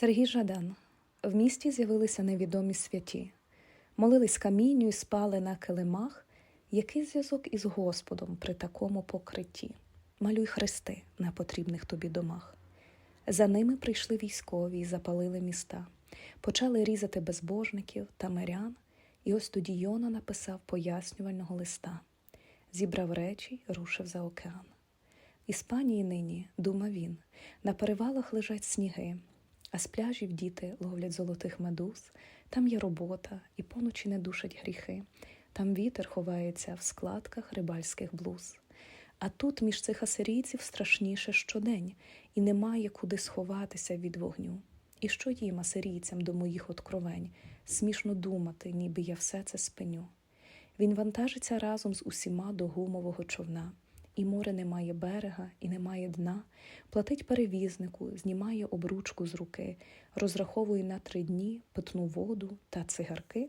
Сергій Жадан. В місті з'явилися невідомі святі, молились камінню і спали на килимах. Який зв'язок із Господом при такому покритті? Малюй хрести на потрібних тобі домах. За ними прийшли військові і запалили міста, почали різати безбожників та мирян, і ось тоді Йона написав пояснювального листа, зібрав речі, рушив за океан. Іспанії нині, думав він, на перевалах лежать сніги, а з пляжів діти ловлять золотих медуз, там є робота, і поночі не душать гріхи, там вітер ховається в складках рибальських блуз. А тут між цих асирійців страшніше щодень, і немає куди сховатися від вогню. І що їм, асирійцям, до моїх откровень, смішно думати, ніби я все це спиню. Він вантажиться разом з усіма до гумового човна, і море не має берега, і немає дна, платить перевізнику, знімає обручку з руки, розраховує на три дні питну воду та цигарки,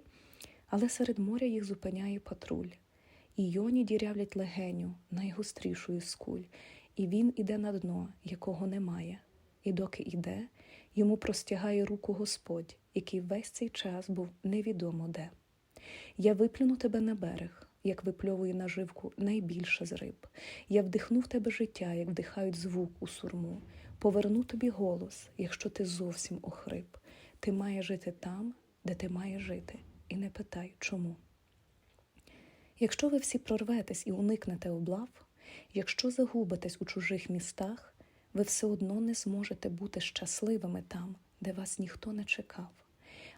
але серед моря їх зупиняє патруль. І йоні дірявлять легеню найгострішою з куль, і він іде на дно, якого немає. І доки іде, йому простягає руку Господь, який весь цей час був невідомо де. Я виплюну тебе на берег, як випльовує наживку найбільше з риб. Я вдихну в тебе життя, як вдихають звук у сурму. Поверну тобі голос, якщо ти зовсім охрип. Ти маєш жити там, де ти маєш жити, і не питай, чому. Якщо ви всі прорветесь і уникнете облав, якщо загубитесь у чужих містах, ви все одно не зможете бути щасливими там, де вас ніхто не чекав.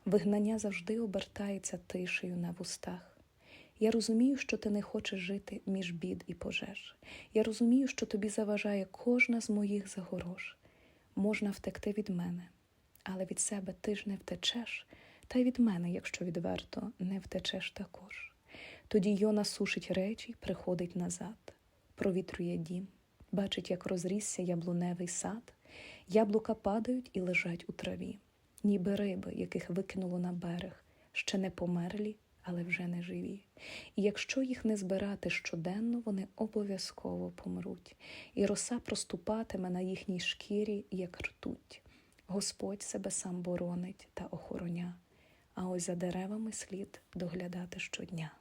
Вигнання завжди обертається тишею на вустах. Я розумію, що ти не хочеш жити між бід і пожеж. Я розумію, що тобі заважає кожна з моїх загорож. Можна втекти від мене, але від себе ти ж не втечеш, та й від мене, якщо відверто, не втечеш також. Тоді Йона сушить речі, приходить назад, провітрює дім, бачить, як розрісся яблуневий сад, яблука падають і лежать у траві, ніби риби, яких викинуло на берег, ще не померлі, але вже не живі. І якщо їх не збирати щоденно, вони обов'язково помруть, і роса проступатиме на їхній шкірі, як ртуть. Господь себе сам боронить та охороня, а ось за деревами слід доглядати щодня.